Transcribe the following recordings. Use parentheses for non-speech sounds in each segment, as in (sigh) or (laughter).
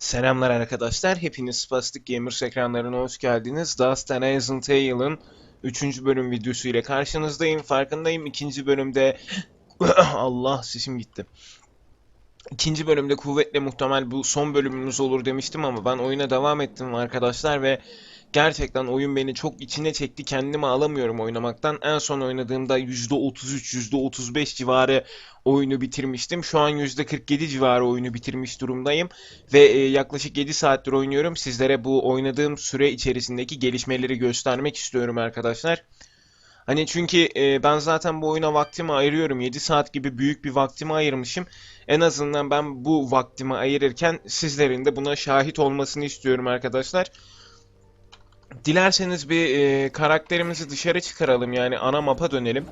Selamlar arkadaşlar. Hepiniz Spastic Gamers ekranlarına hoş geldiniz. Dust and Hazel Tale'ın 3. bölüm videosu ile karşınızdayım. Farkındayım. ikinci bölümde... (coughs) Allah sesim gitti. İkinci bölümde kuvvetle muhtemel bu son bölümümüz olur demiştim ama ben oyuna devam ettim arkadaşlar ve gerçekten oyun beni çok içine çekti. Kendimi alamıyorum oynamaktan. En son oynadığımda %33, %35 civarı oyunu bitirmiştim. Şu an %47 civarı oyunu bitirmiş durumdayım ve e, yaklaşık 7 saattir oynuyorum. Sizlere bu oynadığım süre içerisindeki gelişmeleri göstermek istiyorum arkadaşlar. Hani çünkü e, ben zaten bu oyuna vaktimi ayırıyorum. 7 saat gibi büyük bir vaktimi ayırmışım. En azından ben bu vaktimi ayırırken sizlerin de buna şahit olmasını istiyorum arkadaşlar. Dilerseniz bir e, karakterimizi dışarı çıkaralım yani ana mapa dönelim.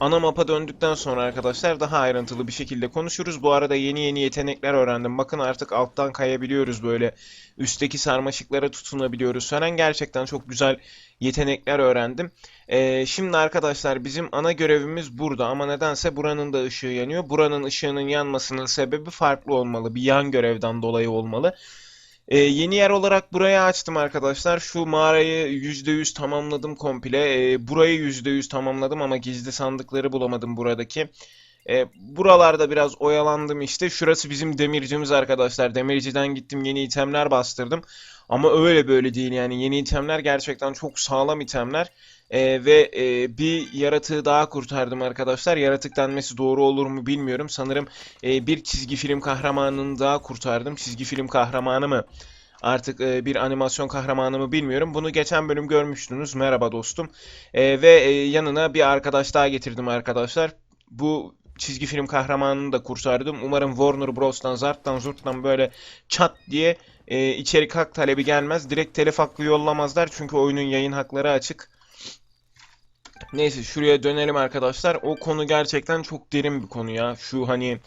Ana mapa döndükten sonra arkadaşlar daha ayrıntılı bir şekilde konuşuruz. Bu arada yeni yeni yetenekler öğrendim. Bakın artık alttan kayabiliyoruz böyle. Üstteki sarmaşıklara tutunabiliyoruz falan. Gerçekten çok güzel yetenekler öğrendim. Ee, şimdi arkadaşlar bizim ana görevimiz burada ama nedense buranın da ışığı yanıyor. Buranın ışığının yanmasının sebebi farklı olmalı. Bir yan görevden dolayı olmalı. Ee, yeni yer olarak burayı açtım arkadaşlar. Şu mağarayı %100 tamamladım komple. Ee, burayı %100 tamamladım ama gizli sandıkları bulamadım buradaki. Ee, buralarda biraz oyalandım işte. Şurası bizim demircimiz arkadaşlar. Demirciden gittim yeni itemler bastırdım. Ama öyle böyle değil yani. Yeni itemler gerçekten çok sağlam itemler. Ee, ve e, bir yaratığı daha kurtardım arkadaşlar. Yaratık denmesi doğru olur mu bilmiyorum. Sanırım e, bir çizgi film kahramanını daha kurtardım. Çizgi film kahramanı mı? Artık e, bir animasyon kahramanı mı bilmiyorum. Bunu geçen bölüm görmüştünüz. Merhaba dostum. E, ve e, yanına bir arkadaş daha getirdim arkadaşlar. Bu çizgi film kahramanını da kurtardım. Umarım Warner Bros'tan, Zart'tan, Zurt'tan böyle çat diye e, içerik hak talebi gelmez. Direkt telif hakkı yollamazlar çünkü oyunun yayın hakları açık. Neyse şuraya dönelim arkadaşlar. O konu gerçekten çok derin bir konu ya. Şu hani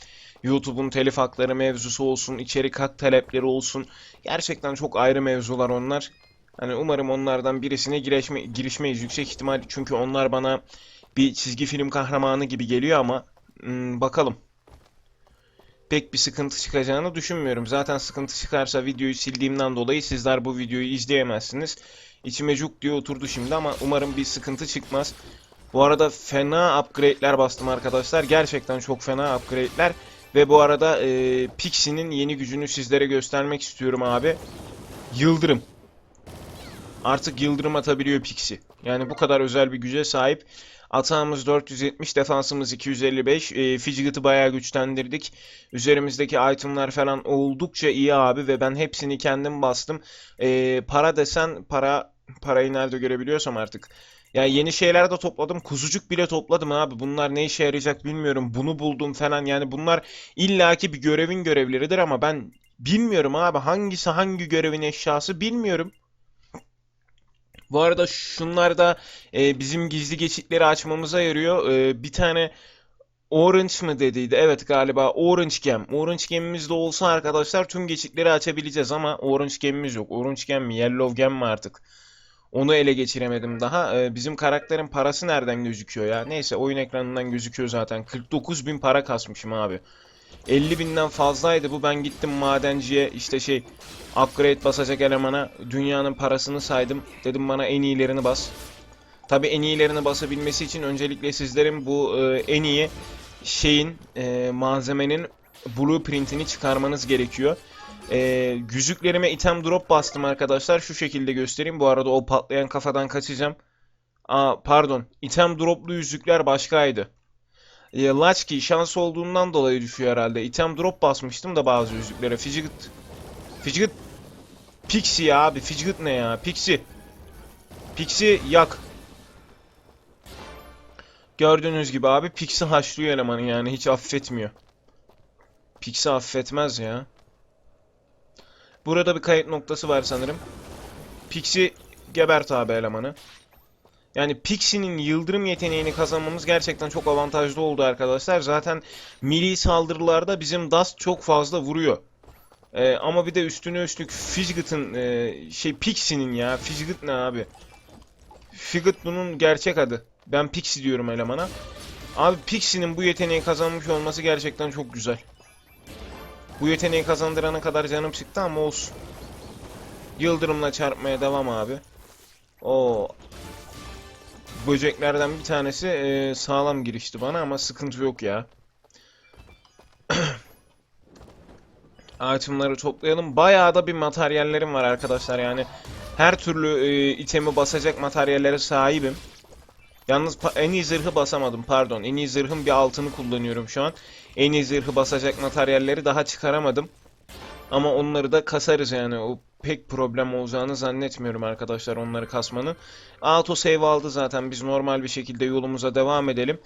YouTube'un telif hakları mevzusu olsun, içerik hak talepleri olsun. Gerçekten çok ayrı mevzular onlar. Hani umarım onlardan birisine girişme, girişmeyiz yüksek ihtimal. Çünkü onlar bana bir çizgi film kahramanı gibi geliyor ama hmm, bakalım. Pek bir sıkıntı çıkacağını düşünmüyorum. Zaten sıkıntı çıkarsa videoyu sildiğimden dolayı sizler bu videoyu izleyemezsiniz. İçime cuk diye oturdu şimdi ama umarım bir sıkıntı çıkmaz. Bu arada fena upgrade'ler bastım arkadaşlar. Gerçekten çok fena upgrade'ler. Ve bu arada e, Pixie'nin yeni gücünü sizlere göstermek istiyorum abi. Yıldırım. Artık yıldırım atabiliyor Pixie. Yani bu kadar özel bir güce sahip. Atağımız 470, defansımız 255. E, Fidget'ı bayağı güçlendirdik. Üzerimizdeki itemlar falan oldukça iyi abi ve ben hepsini kendim bastım. E, para desen para parayı nerede görebiliyorsam artık. Yani yeni şeyler de topladım. Kuzucuk bile topladım abi. Bunlar ne işe yarayacak bilmiyorum. Bunu buldum falan. Yani bunlar illaki bir görevin görevleridir ama ben bilmiyorum abi. Hangisi hangi görevin eşyası bilmiyorum. Bu arada şunlar da e, bizim gizli geçitleri açmamıza yarıyor. E, bir tane Orange mı dediydi? Evet galiba Orange Gem. Orange Gem'imiz de olsa arkadaşlar tüm geçitleri açabileceğiz ama Orange Gem'imiz yok. Orange Gem mi? Yellow Gem mi artık? Onu ele geçiremedim daha. Ee, bizim karakterin parası nereden gözüküyor ya? Neyse oyun ekranından gözüküyor zaten. 49 bin para kasmışım abi. 50 binden fazlaydı bu. Ben gittim madenciye işte şey upgrade basacak elemana dünyanın parasını saydım. Dedim bana en iyilerini bas. Tabi en iyilerini basabilmesi için öncelikle sizlerin bu e, en iyi şeyin e, malzemenin blueprintini çıkarmanız gerekiyor. E, yüzüklerime item drop bastım arkadaşlar. Şu şekilde göstereyim. Bu arada o patlayan kafadan kaçacağım. Aa pardon. Item droplu yüzükler başkaydı. E, Latchkey şans olduğundan dolayı düşüyor herhalde. Item drop basmıştım da bazı yüzüklere. Fidget. Fidget. Pixie ya abi. Fidget ne ya? Pixie. Pixie yak. Gördüğünüz gibi abi Pixie haşlıyor elemanı yani hiç affetmiyor. Pixie affetmez ya. Burada bir kayıt noktası var sanırım. Pixie gebert abi elemanı. Yani Pixie'nin yıldırım yeteneğini kazanmamız gerçekten çok avantajlı oldu arkadaşlar. Zaten melee saldırılarda bizim Dust çok fazla vuruyor. Ee, ama bir de üstüne üstlük Fidget'ın e, şey Pixie'nin ya. Fidget ne abi? Fidget bunun gerçek adı. Ben Pixie diyorum elemana. Abi Pixie'nin bu yeteneği kazanmış olması gerçekten çok güzel. Bu yeteneği kazandırana kadar canım çıktı ama olsun. Yıldırımla çarpmaya devam abi. O böceklerden bir tanesi e, sağlam girişti bana ama sıkıntı yok ya. (clears throat) Itemları toplayalım. Bayağı da bir materyallerim var arkadaşlar yani. Her türlü e, itemi basacak materyallere sahibim. Yalnız en iyi zırhı basamadım pardon. En iyi zırhın bir altını kullanıyorum şu an. En iyi zırhı basacak materyalleri daha çıkaramadım. Ama onları da kasarız yani. O pek problem olacağını zannetmiyorum arkadaşlar onları kasmanın. Auto save aldı zaten. Biz normal bir şekilde yolumuza devam edelim.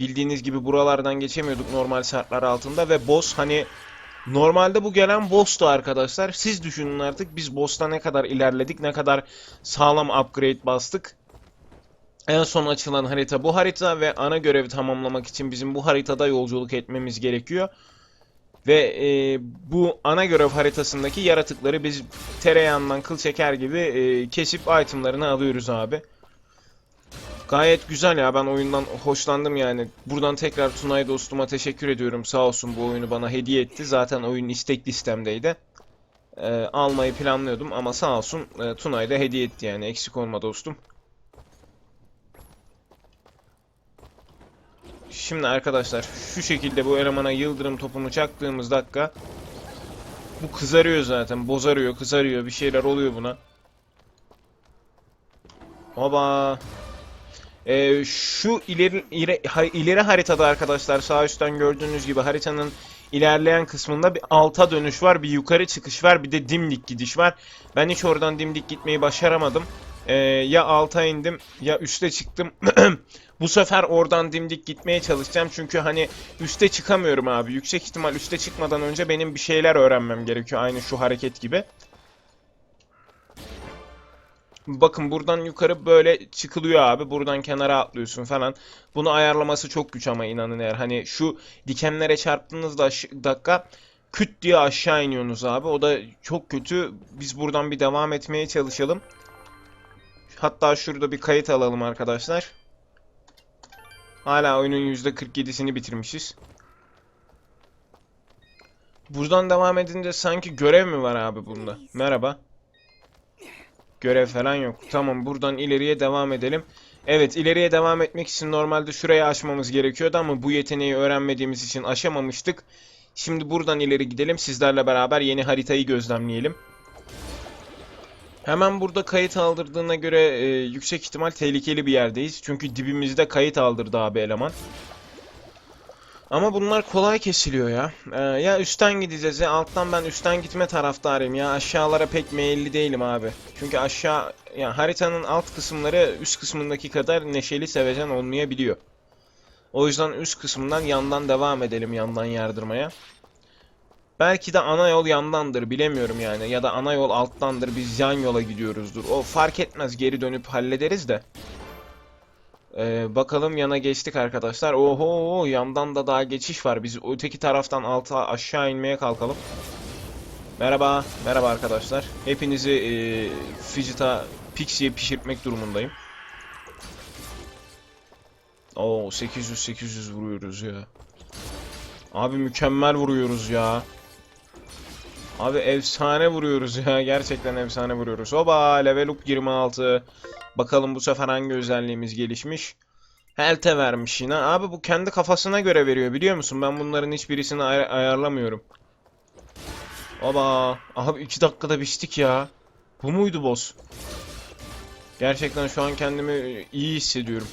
Bildiğiniz gibi buralardan geçemiyorduk normal şartlar altında ve boss hani normalde bu gelen boss'tu arkadaşlar. Siz düşünün artık biz boss'ta ne kadar ilerledik, ne kadar sağlam upgrade bastık. En son açılan harita bu harita ve ana görevi tamamlamak için bizim bu haritada yolculuk etmemiz gerekiyor. Ve e, bu ana görev haritasındaki yaratıkları biz tereyağından kıl çeker gibi e, kesip itemlarını alıyoruz abi. Gayet güzel ya ben oyundan hoşlandım yani. Buradan tekrar Tunay dostuma teşekkür ediyorum. Sağ olsun bu oyunu bana hediye etti. Zaten oyun istek listemdeydi. E, almayı planlıyordum ama sağ olsun e, Tunay da hediye etti yani. Eksik olma dostum. Şimdi arkadaşlar şu şekilde bu elemana yıldırım topunu çaktığımız dakika bu kızarıyor zaten. Bozarıyor, kızarıyor. Bir şeyler oluyor buna. Oba. Ee, şu ileri, ileri, ha- ileri haritada arkadaşlar sağ üstten gördüğünüz gibi haritanın ilerleyen kısmında bir alta dönüş var, bir yukarı çıkış var, bir de dimdik gidiş var. Ben hiç oradan dimdik gitmeyi başaramadım. Ee, ya alta indim ya üste çıktım. (clears throat) Bu sefer oradan dimdik gitmeye çalışacağım çünkü hani üste çıkamıyorum abi. Yüksek ihtimal üste çıkmadan önce benim bir şeyler öğrenmem gerekiyor aynı şu hareket gibi. Bakın buradan yukarı böyle çıkılıyor abi. Buradan kenara atlıyorsun falan. Bunu ayarlaması çok güç ama inanın eğer. Hani şu dikenlere çarptığınızda dakika küt diye aşağı iniyorsunuz abi. O da çok kötü. Biz buradan bir devam etmeye çalışalım. Hatta şurada bir kayıt alalım arkadaşlar. Hala oyunun %47'sini bitirmişiz. Buradan devam edince sanki görev mi var abi bunda? Merhaba. Görev falan yok. Tamam buradan ileriye devam edelim. Evet ileriye devam etmek için normalde şurayı aşmamız gerekiyordu ama bu yeteneği öğrenmediğimiz için aşamamıştık. Şimdi buradan ileri gidelim. Sizlerle beraber yeni haritayı gözlemleyelim. Hemen burada kayıt aldırdığına göre e, yüksek ihtimal tehlikeli bir yerdeyiz. Çünkü dibimizde kayıt aldırdı abi eleman. Ama bunlar kolay kesiliyor ya. Ee, ya üstten gideceğiz ya alttan ben üstten gitme taraftarıyım ya. Aşağılara pek meyilli değilim abi. Çünkü aşağı ya haritanın alt kısımları üst kısmındaki kadar neşeli sevecen olmayabiliyor. O yüzden üst kısmından yandan devam edelim yandan yardırmaya. Belki de ana yol yandandır bilemiyorum yani ya da ana yol alttandır biz yan yola gidiyoruzdur. O fark etmez geri dönüp hallederiz de. Ee, bakalım yana geçtik arkadaşlar. Oho yandan da daha geçiş var. Biz öteki taraftan alta aşağı inmeye kalkalım. Merhaba, merhaba arkadaşlar. Hepinizi e, Fidget'a Pixie'ye pişirtmek durumundayım. Oo 800 800 vuruyoruz ya. Abi mükemmel vuruyoruz ya. Abi efsane vuruyoruz ya. (laughs) Gerçekten efsane vuruyoruz. Oba level up 26. Bakalım bu sefer hangi özelliğimiz gelişmiş. Health'e vermiş yine. Abi bu kendi kafasına göre veriyor biliyor musun? Ben bunların hiçbirisini ay- ayarlamıyorum. Oba. Abi 2 dakikada biçtik ya. Bu muydu boss? Gerçekten şu an kendimi iyi hissediyorum.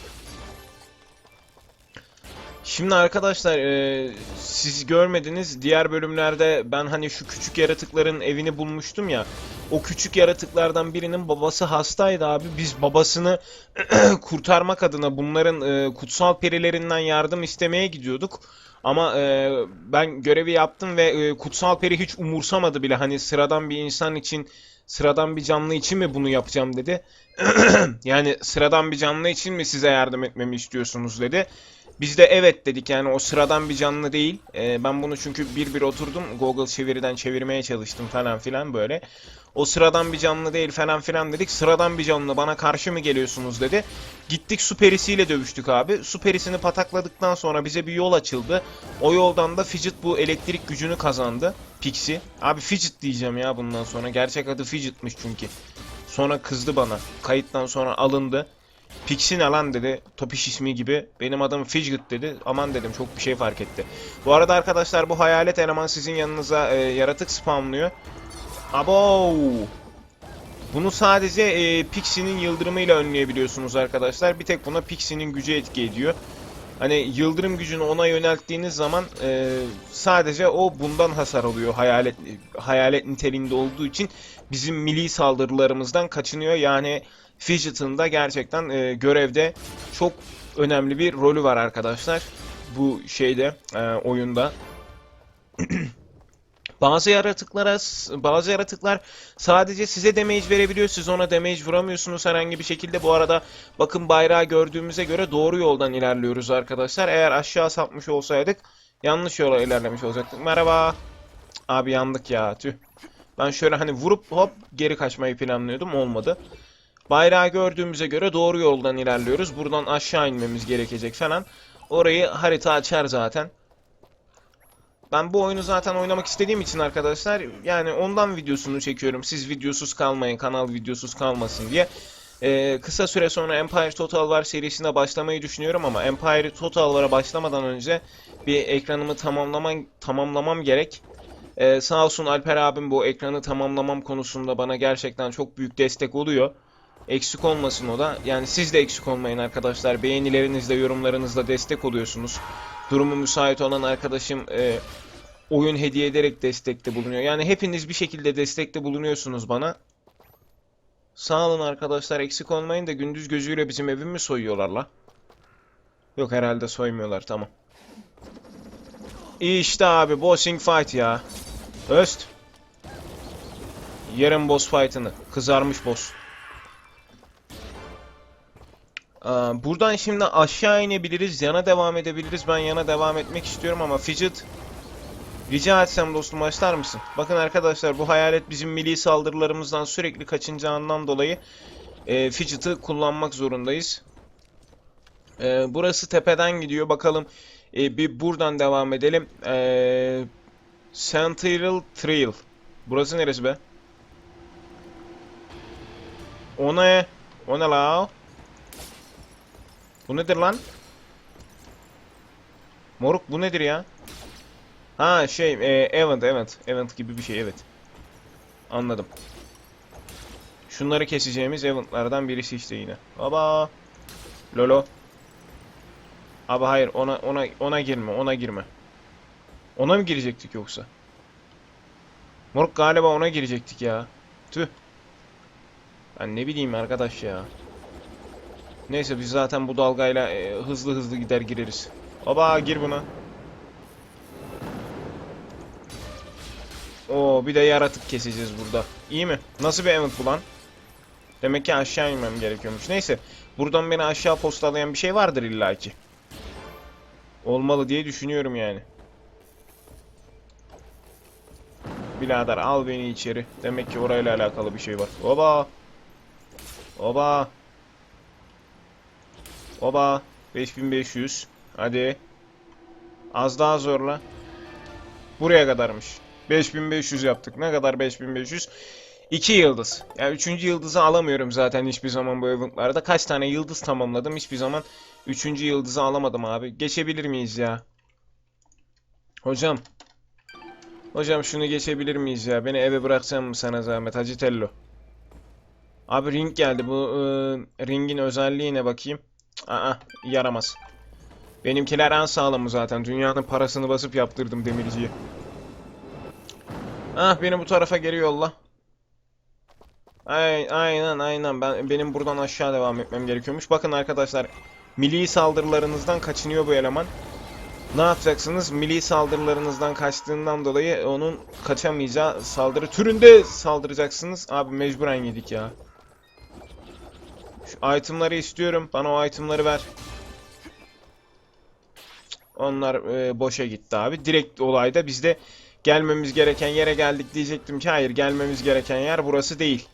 Şimdi arkadaşlar e, siz görmediniz diğer bölümlerde ben hani şu küçük yaratıkların evini bulmuştum ya. O küçük yaratıklardan birinin babası hastaydı abi. Biz babasını (clears throat) kurtarmak adına bunların e, kutsal perilerinden yardım istemeye gidiyorduk. Ama e, ben görevi yaptım ve e, kutsal peri hiç umursamadı bile. Hani sıradan bir insan için, sıradan bir canlı için mi bunu yapacağım dedi. (clears throat) Yani sıradan bir canlı için mi size yardım etmemi istiyorsunuz dedi. Biz de evet dedik yani o sıradan bir canlı değil. Ee, ben bunu çünkü bir bir oturdum Google çeviriden çevirmeye çalıştım falan filan böyle. O sıradan bir canlı değil falan filan dedik. Sıradan bir canlı bana karşı mı geliyorsunuz dedi. Gittik su perisiyle dövüştük abi. Su perisini patakladıktan sonra bize bir yol açıldı. O yoldan da Fidget bu elektrik gücünü kazandı. Pixie. Abi Fidget diyeceğim ya bundan sonra. Gerçek adı Fidget'mış çünkü. Sonra kızdı bana. Kayıttan sonra alındı. Pixie ne lan dedi. Topiş ismi gibi. Benim adım Fidget dedi. Aman dedim çok bir şey fark etti. Bu arada arkadaşlar bu hayalet eleman sizin yanınıza e, yaratık spamlıyor. Abo! Bunu sadece e, Pixie'nin yıldırımıyla önleyebiliyorsunuz arkadaşlar. Bir tek buna Pixie'nin gücü etki ediyor. Hani yıldırım gücünü ona yönelttiğiniz zaman e, sadece o bundan hasar alıyor hayalet hayalet niteliğinde olduğu için bizim milli saldırılarımızdan kaçınıyor. Yani Fidget'ın da gerçekten e, görevde çok önemli bir rolü var arkadaşlar. Bu şeyde e, oyunda. (clears throat) Bazı yaratıklara bazı yaratıklar sadece size damage verebiliyor. Siz ona damage vuramıyorsunuz herhangi bir şekilde. Bu arada bakın bayrağı gördüğümüze göre doğru yoldan ilerliyoruz arkadaşlar. Eğer aşağı sapmış olsaydık yanlış yola ilerlemiş olacaktık. Merhaba. Abi yandık ya. Tüh. Ben şöyle hani vurup hop geri kaçmayı planlıyordum. Olmadı. Bayrağı gördüğümüze göre doğru yoldan ilerliyoruz. Buradan aşağı inmemiz gerekecek falan. Orayı harita açar zaten. Ben bu oyunu zaten oynamak istediğim için arkadaşlar yani ondan videosunu çekiyorum. Siz videosuz kalmayın, kanal videosuz kalmasın diye. Ee, kısa süre sonra Empire Total War serisine başlamayı düşünüyorum ama Empire Total War'a başlamadan önce bir ekranımı tamamlamam, tamamlamam gerek. Ee, sağ olsun Alper abim bu ekranı tamamlamam konusunda bana gerçekten çok büyük destek oluyor. Eksik olmasın o da. Yani siz de eksik olmayın arkadaşlar. Beğenilerinizle, yorumlarınızla destek oluyorsunuz. Durumu müsait olan arkadaşım e, oyun hediye ederek destekte bulunuyor. Yani hepiniz bir şekilde destekte bulunuyorsunuz bana. Sağ olun arkadaşlar eksik olmayın da gündüz gözüyle bizim evimi mi soyuyorlar la? Yok herhalde soymuyorlar tamam. İşte abi bossing fight ya. Öst. Yarın boss fight'ını. Kızarmış boss. Aa, Buradan şimdi aşağı inebiliriz. Yana devam edebiliriz. Ben yana devam etmek istiyorum ama Fidget Rica etsem dostum başlar mısın? Bakın arkadaşlar bu hayalet bizim milli saldırılarımızdan sürekli kaçınacağından dolayı e, Fidget'ı kullanmak zorundayız. E, burası tepeden gidiyor. Bakalım e, bir buradan devam edelim. E, Central Trail. Burası neresi be? O ne? O ne la? Bu nedir lan? Moruk bu nedir ya? Ha şey e, event event event gibi bir şey evet. Anladım. Şunları keseceğimiz eventlardan birisi işte yine. Baba. Lolo. Abi hayır ona ona ona girme ona girme. Ona mı girecektik yoksa? Moruk galiba ona girecektik ya. Tüh. Ben ne bileyim arkadaş ya. Neyse biz zaten bu dalgayla e, hızlı hızlı gider gireriz. Baba gir buna. Oo bir de yaratık keseceğiz burada. İyi mi? Nasıl bir event bu lan? Demek ki aşağı inmem gerekiyormuş. Neyse. Buradan beni aşağı postalayan bir şey vardır illaki. Olmalı diye düşünüyorum yani. Birader al beni içeri. Demek ki orayla alakalı bir şey var. Oba. Oba. Oba. 5500. Hadi. Az daha zorla. Buraya kadarmış. 5500 yaptık. Ne kadar 5500? 2 yıldız. Yani 3. yıldızı alamıyorum zaten hiçbir zaman bu eventlarda. Kaç tane yıldız tamamladım hiçbir zaman 3. yıldızı alamadım abi. Geçebilir miyiz ya? Hocam. Hocam şunu geçebilir miyiz ya? Beni eve bıraksan mı sana zahmet Hacı Tello? Abi ring geldi. Bu ıı, ringin özelliği ne bakayım? Aa yaramaz. Benimkiler en sağlamı zaten. Dünyanın parasını basıp yaptırdım demirciye. Ah beni bu tarafa geri yolla. Ay, aynen aynen ben benim buradan aşağı devam etmem gerekiyormuş. Bakın arkadaşlar milli saldırılarınızdan kaçınıyor bu eleman. Ne yapacaksınız? Milli saldırılarınızdan kaçtığından dolayı onun kaçamayacağı saldırı türünde saldıracaksınız. Abi mecburen yedik ya. Şu itemları istiyorum. Bana o itemları ver. Onlar e, boşa gitti abi. Direkt olayda biz de gelmemiz gereken yere geldik diyecektim ki hayır gelmemiz gereken yer burası değil.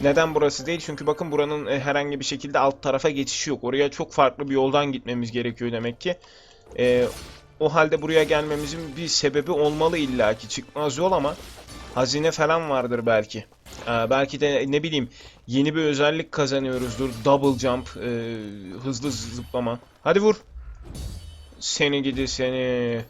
Neden burası değil? Çünkü bakın buranın e, herhangi bir şekilde alt tarafa geçişi yok. Oraya çok farklı bir yoldan gitmemiz gerekiyor demek ki. E, o halde buraya gelmemizin bir sebebi olmalı illaki. Çıkmaz yol ama hazine falan vardır belki. Ee, belki de ne bileyim yeni bir özellik kazanıyoruzdur. Double jump, e, hızlı zıplama. Hadi vur. Seni gidi seni.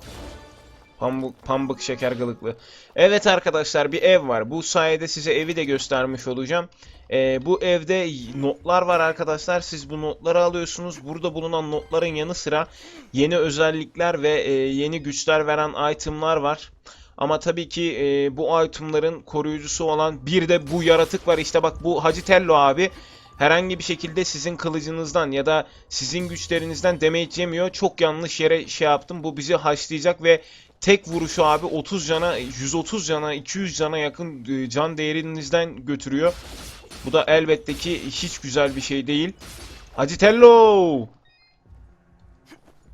Pambık, pambık şeker gılıklı. Evet arkadaşlar bir ev var. Bu sayede size evi de göstermiş olacağım. Ee, bu evde notlar var arkadaşlar. Siz bu notları alıyorsunuz. Burada bulunan notların yanı sıra yeni özellikler ve e, yeni güçler veren itemlar var. Ama tabii ki e, bu itemların koruyucusu olan bir de bu yaratık var. İşte bak bu Hacı Tello abi herhangi bir şekilde sizin kılıcınızdan ya da sizin güçlerinizden damage yemiyor. Çok yanlış yere şey yaptım. Bu bizi haşlayacak ve tek vuruşu abi 30 cana, 130 cana, 200 cana yakın e, can değerinizden götürüyor. Bu da elbette ki hiç güzel bir şey değil. Hacı Tello!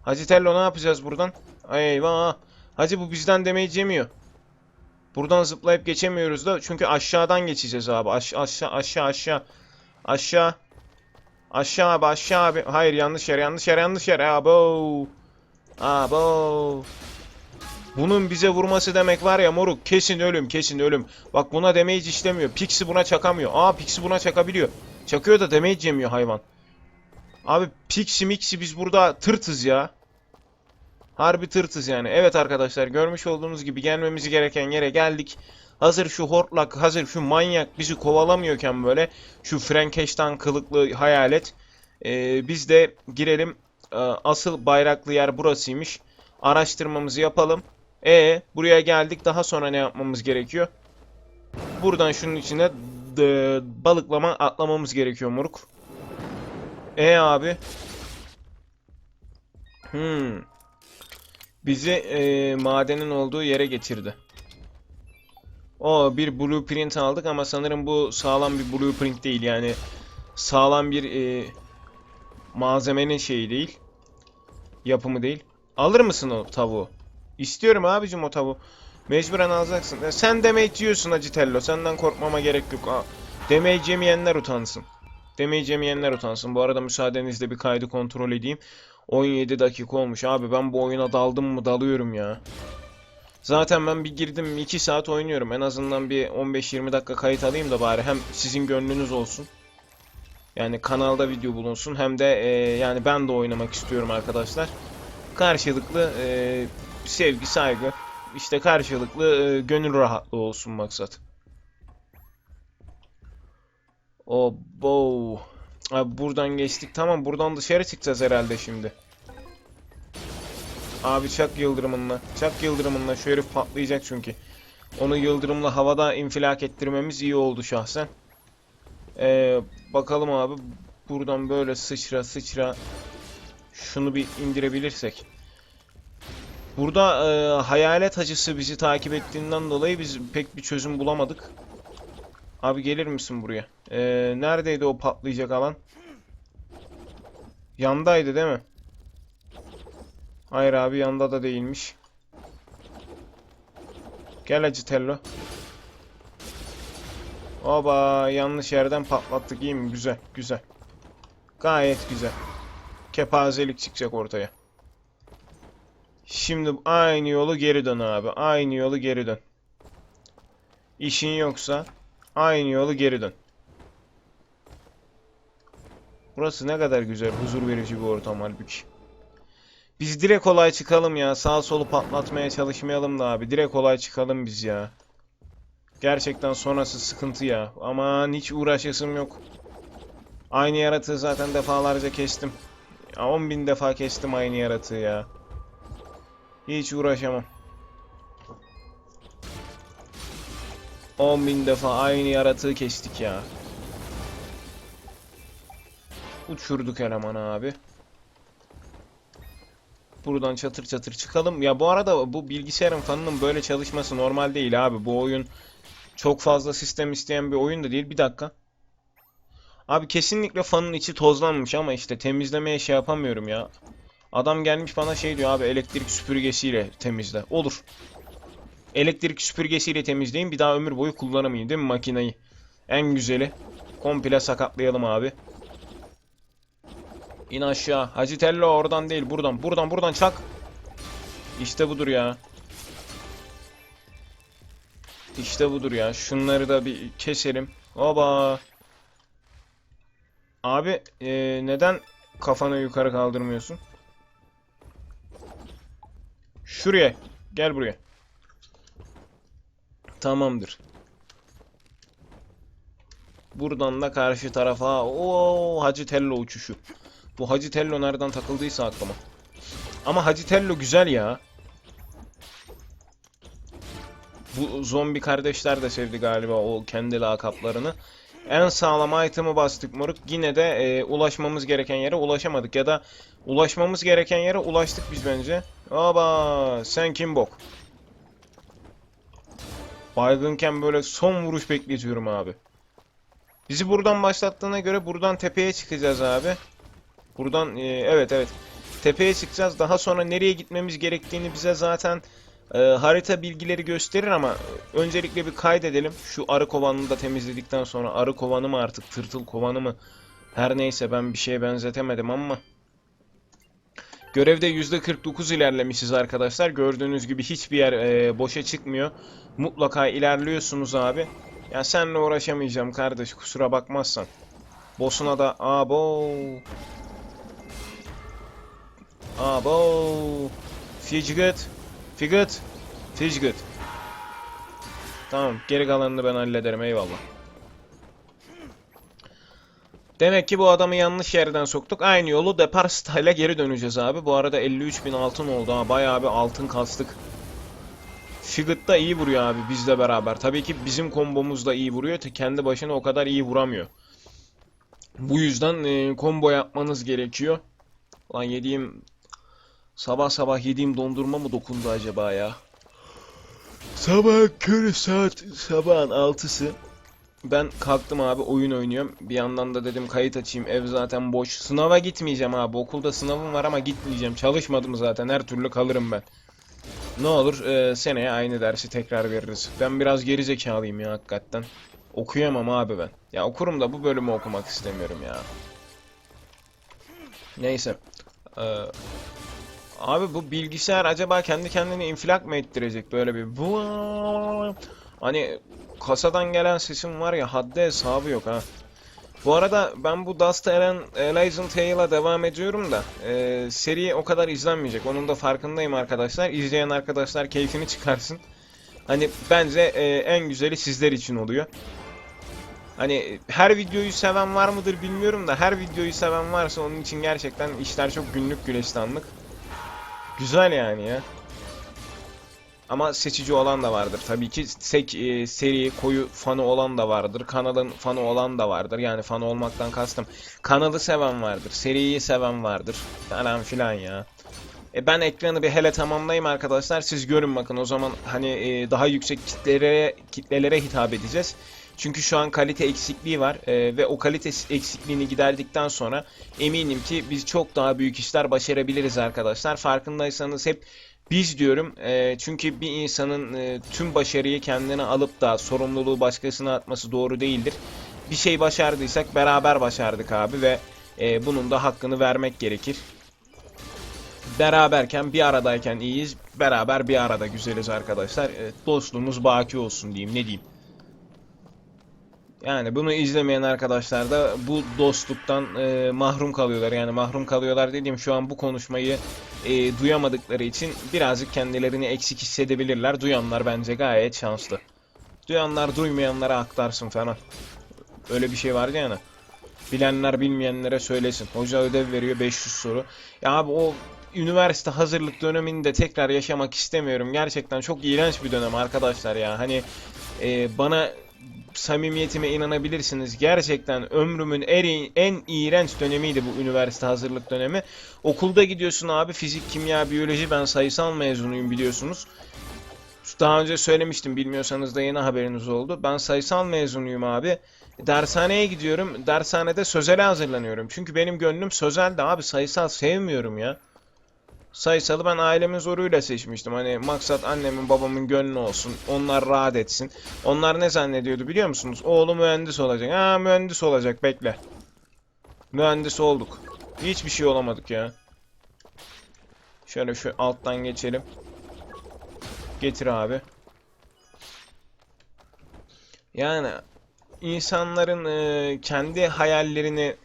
Hacı Tello ne yapacağız buradan? Eyvah! Hacı bu bizden damage yemiyor. Buradan zıplayıp geçemiyoruz da çünkü aşağıdan geçeceğiz abi. Aş aşağı aşağı aşağı. Aşağı. Aşağı abi aşağı abi. Hayır yanlış yer yanlış yer yanlış yer. Abo. Abo. Bunun bize vurması demek var ya moruk kesin ölüm kesin ölüm. Bak buna damage işlemiyor. Pixie buna çakamıyor. Aa Pixie buna çakabiliyor. Çakıyor da damage yemiyor hayvan. Abi Pixie Mixi biz burada tırtız ya. Harbi tırtız yani. Evet arkadaşlar görmüş olduğunuz gibi gelmemiz gereken yere geldik. Hazır şu hortlak, hazır şu manyak bizi kovalamıyorken böyle şu Frankenstein kılıklı hayalet. Ee, biz de girelim. Asıl bayraklı yer burasıymış. Araştırmamızı yapalım. E buraya geldik. Daha sonra ne yapmamız gerekiyor? Buradan şunun içine balıklama atlamamız gerekiyor moruk. E abi. Hmm. Bizi e, madenin olduğu yere getirdi. O bir blueprint aldık ama sanırım bu sağlam bir blueprint değil yani sağlam bir e, malzemenin şeyi değil. Yapımı değil. Alır mısın o tavuğu? İstiyorum abicim o tavuğu. Mecburen alacaksın. Ya sen damage yiyorsun Acitello. Senden korkmama gerek yok. Aa, damage yemeyenler utansın. Damage yemeyenler utansın. Bu arada müsaadenizle bir kaydı kontrol edeyim. 17 dakika olmuş abi ben bu oyuna daldım mı dalıyorum ya. Zaten ben bir girdim 2 saat oynuyorum. En azından bir 15-20 dakika kayıt alayım da bari hem sizin gönlünüz olsun. Yani kanalda video bulunsun hem de e, yani ben de oynamak istiyorum arkadaşlar. Karşılıklı e, sevgi, saygı, işte karşılıklı e, gönül rahatlığı olsun maksat. O bow. Abi buradan geçtik. Tamam buradan dışarı çıkacağız herhalde şimdi. Abi çak yıldırımınla. Çak yıldırımınla. Şu herif patlayacak çünkü. Onu yıldırımla havada infilak ettirmemiz iyi oldu şahsen. Ee, bakalım abi. Buradan böyle sıçra sıçra. Şunu bir indirebilirsek. Burada e, hayalet hacısı bizi takip ettiğinden dolayı biz pek bir çözüm bulamadık. Abi gelir misin buraya? Ee, neredeydi o patlayacak alan? Yandaydı değil mi? Hayır abi yanda da değilmiş. Gel Acitello. Oba yanlış yerden patlattık iyi mi? Güzel güzel. Gayet güzel. Kepazelik çıkacak ortaya. Şimdi aynı yolu geri dön abi. Aynı yolu geri dön. İşin yoksa aynı yolu geri dön. Burası ne kadar güzel, huzur verici bir ortam halbuki. Biz direkt olay çıkalım ya. Sağ solu patlatmaya çalışmayalım da abi. Direkt olay çıkalım biz ya. Gerçekten sonrası sıkıntı ya. Aman hiç uğraşasım yok. Aynı yaratığı zaten defalarca kestim. Ya 10 bin defa kestim aynı yaratığı ya. Hiç uğraşamam. 10 bin defa aynı yaratığı kestik ya. Uçurduk elemanı abi. Buradan çatır çatır çıkalım. Ya bu arada bu bilgisayarın fanının böyle çalışması normal değil abi. Bu oyun çok fazla sistem isteyen bir oyun da değil. Bir dakika. Abi kesinlikle fanın içi tozlanmış ama işte temizlemeye şey yapamıyorum ya. Adam gelmiş bana şey diyor abi elektrik süpürgesiyle temizle. Olur. Elektrik süpürgesiyle temizleyin bir daha ömür boyu kullanamayın değil mi makineyi? En güzeli. Komple sakatlayalım abi. İn aşağı. Hacı Tello oradan değil buradan. Buradan buradan çak. İşte budur ya. İşte budur ya. Şunları da bir keselim. Oba. Abi eee, neden kafanı yukarı kaldırmıyorsun? Şuraya. Gel buraya. Tamamdır. Buradan da karşı tarafa. Oo Hacı Tello uçuşu. Bu Hacı Tello nereden takıldıysa aklıma. Ama Hacı Tello güzel ya. Bu zombi kardeşler de sevdi galiba o kendi lakaplarını. En sağlam item'ı bastık moruk. Yine de e, ulaşmamız gereken yere ulaşamadık. Ya da ulaşmamız gereken yere ulaştık biz bence. Aba sen kim bok? Baygınken böyle son vuruş bekletiyorum abi. Bizi buradan başlattığına göre buradan tepeye çıkacağız abi. Buradan e, evet evet. Tepeye çıkacağız. Daha sonra nereye gitmemiz gerektiğini bize zaten e, harita bilgileri gösterir ama öncelikle bir kaydedelim. Şu arı kovanını da temizledikten sonra arı kovanı mı artık tırtıl kovanı mı her neyse ben bir şeye benzetemedim ama Görevde %49 ilerlemişiz arkadaşlar. Gördüğünüz gibi hiçbir yer e, boşa çıkmıyor. Mutlaka ilerliyorsunuz abi. Ya senle uğraşamayacağım kardeş kusura bakmazsan. Boss'una da abo. Abo. Fidget. Fidget. Fidget. Tamam geri kalanını ben hallederim eyvallah. Demek ki bu adamı yanlış yerden soktuk. Aynı yolu depar style'a geri döneceğiz abi. Bu arada 53.000 altın oldu ha. Bayağı bir altın kastık. Fidget da iyi vuruyor abi bizle beraber. Tabii ki bizim kombomuz da iyi vuruyor. Kendi başına o kadar iyi vuramıyor. Bu yüzden e, combo yapmanız gerekiyor. Lan yediğim sabah sabah yediğim dondurma mı dokundu acaba ya? Sabah körü saat sabahın altısı. Ben kalktım abi oyun oynuyorum. Bir yandan da dedim kayıt açayım. Ev zaten boş. Sınava gitmeyeceğim abi. Okulda sınavım var ama gitmeyeceğim. Çalışmadım zaten. Her türlü kalırım ben. Ne olur e, seneye aynı dersi tekrar veririz. Ben biraz geri zekalıyım ya hakikaten. Okuyamam abi ben. Ya okurum da bu bölümü okumak istemiyorum ya. Neyse. Ee, abi bu bilgisayar acaba kendi kendini infilak mı ettirecek böyle bir bu hani kasadan gelen sesim var ya haddi hesabı yok ha. Bu arada ben bu Dust Ellen Elysian Tale'a devam ediyorum da e, seri o kadar izlenmeyecek. Onun da farkındayım arkadaşlar. İzleyen arkadaşlar keyfini çıkarsın. Hani bence e, en güzeli sizler için oluyor. Hani her videoyu seven var mıdır bilmiyorum da her videoyu seven varsa onun için gerçekten işler çok günlük gülestanlık. Güzel yani ya. Ama seçici olan da vardır. Tabii ki sek, e, seri, koyu fanı olan da vardır. Kanalın fanı olan da vardır. Yani fanı olmaktan kastım. Kanalı seven vardır. Seriyi seven vardır. Falan filan ya. E ben ekranı bir hele tamamlayayım arkadaşlar. Siz görün bakın o zaman hani e, daha yüksek kitlelere kitlelere hitap edeceğiz. Çünkü şu an kalite eksikliği var e, ve o kalite eksikliğini giderdikten sonra eminim ki biz çok daha büyük işler başarabiliriz arkadaşlar. Farkındaysanız hep biz diyorum e, çünkü bir insanın e, tüm başarıyı kendine alıp da sorumluluğu başkasına atması doğru değildir. Bir şey başardıysak beraber başardık abi ve e, bunun da hakkını vermek gerekir. Beraberken bir aradayken iyiyiz, beraber bir arada güzeliz arkadaşlar. E, dostluğumuz baki olsun diyeyim ne diyeyim. Yani bunu izlemeyen arkadaşlar da bu dostluktan e, mahrum kalıyorlar. Yani mahrum kalıyorlar dediğim şu an bu konuşmayı e, duyamadıkları için birazcık kendilerini eksik hissedebilirler. Duyanlar bence gayet şanslı. Duyanlar duymayanlara aktarsın falan. Öyle bir şey vardı yani. Bilenler bilmeyenlere söylesin. Hoca ödev veriyor 500 soru. Ya abi o üniversite hazırlık dönemini de tekrar yaşamak istemiyorum. Gerçekten çok iğrenç bir dönem arkadaşlar ya. Hani e, bana samimiyetime inanabilirsiniz. Gerçekten ömrümün en, en iğrenç dönemiydi bu üniversite hazırlık dönemi. Okulda gidiyorsun abi fizik, kimya, biyoloji ben sayısal mezunuyum biliyorsunuz. Daha önce söylemiştim bilmiyorsanız da yeni haberiniz oldu. Ben sayısal mezunuyum abi. Dershaneye gidiyorum. Dershanede sözele hazırlanıyorum. Çünkü benim gönlüm sözelde abi sayısal sevmiyorum ya. Sayısalı ben ailemin zoruyla seçmiştim. Hani maksat annemin babamın gönlü olsun. Onlar rahat etsin. Onlar ne zannediyordu biliyor musunuz? Oğlu mühendis olacak. Ha mühendis olacak bekle. Mühendis olduk. Hiçbir şey olamadık ya. Şöyle şu alttan geçelim. Getir abi. Yani insanların e, kendi hayallerini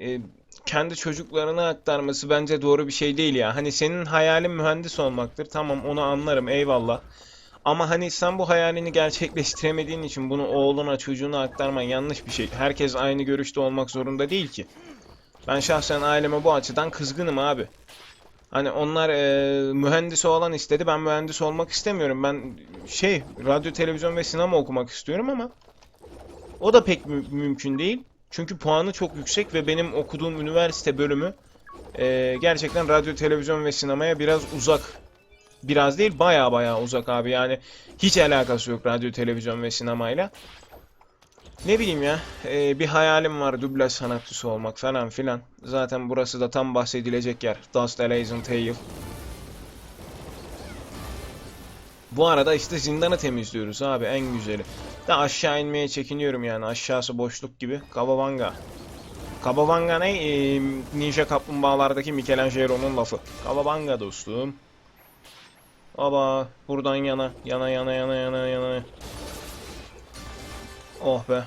e, kendi çocuklarına aktarması bence doğru bir şey değil ya. Hani senin hayalin mühendis olmaktır. Tamam onu anlarım eyvallah. Ama hani sen bu hayalini gerçekleştiremediğin için bunu oğluna çocuğuna aktarman yanlış bir şey. Herkes aynı görüşte olmak zorunda değil ki. Ben şahsen aileme bu açıdan kızgınım abi. Hani onlar e, mühendis olan istedi. Ben mühendis olmak istemiyorum. Ben şey radyo, televizyon ve sinema okumak istiyorum ama o da pek mü- mümkün değil. Çünkü puanı çok yüksek ve benim okuduğum üniversite bölümü e, gerçekten radyo, televizyon ve sinemaya biraz uzak. Biraz değil baya baya uzak abi yani hiç alakası yok radyo, televizyon ve sinemayla. Ne bileyim ya e, bir hayalim var dublaj sanatçısı olmak falan filan. Zaten burası da tam bahsedilecek yer. Dust Elysian Tale. Bu arada işte zindanı temizliyoruz abi en güzeli. De aşağı inmeye çekiniyorum yani aşağısı boşluk gibi. Kababanga. Kababanga ne? Ee, Ninja Kaplumbağalardaki Michelangelo'nun lafı. Kababanga dostum. Aba buradan yana yana yana yana yana yana. Oh be.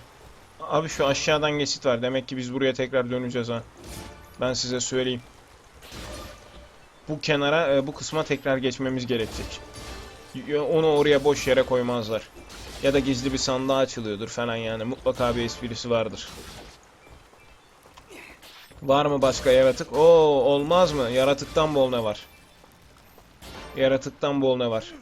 Abi şu aşağıdan geçit var. Demek ki biz buraya tekrar döneceğiz ha. Ben size söyleyeyim. Bu kenara, e, bu kısma tekrar geçmemiz gerekecek. Onu oraya boş yere koymazlar. Ya da gizli bir sandığa açılıyordur falan yani. Mutlaka bir esprisi vardır. Var mı başka yaratık? Oo olmaz mı? Yaratıktan bol ne var? Yaratıktan bol ne var?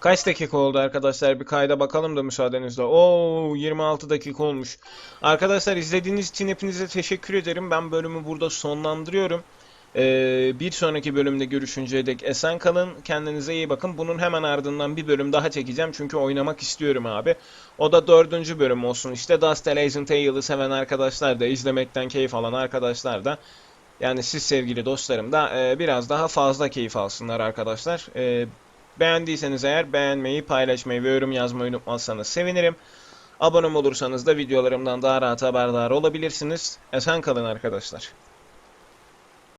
Kaç dakika oldu arkadaşlar? Bir kayda bakalım da müsaadenizle. Oo 26 dakika olmuş. Arkadaşlar izlediğiniz için hepinize teşekkür ederim. Ben bölümü burada sonlandırıyorum. Ee, bir sonraki bölümde görüşünceye dek esen kalın. Kendinize iyi bakın. Bunun hemen ardından bir bölüm daha çekeceğim. Çünkü oynamak istiyorum abi. O da dördüncü bölüm olsun. İşte Dust Elysian Tale'ı seven arkadaşlar da, izlemekten keyif alan arkadaşlar da yani siz sevgili dostlarım da e, biraz daha fazla keyif alsınlar arkadaşlar. E, beğendiyseniz eğer beğenmeyi, paylaşmayı ve yorum yazmayı unutmazsanız sevinirim. Abone olursanız da videolarımdan daha rahat haberdar olabilirsiniz. Esen kalın arkadaşlar.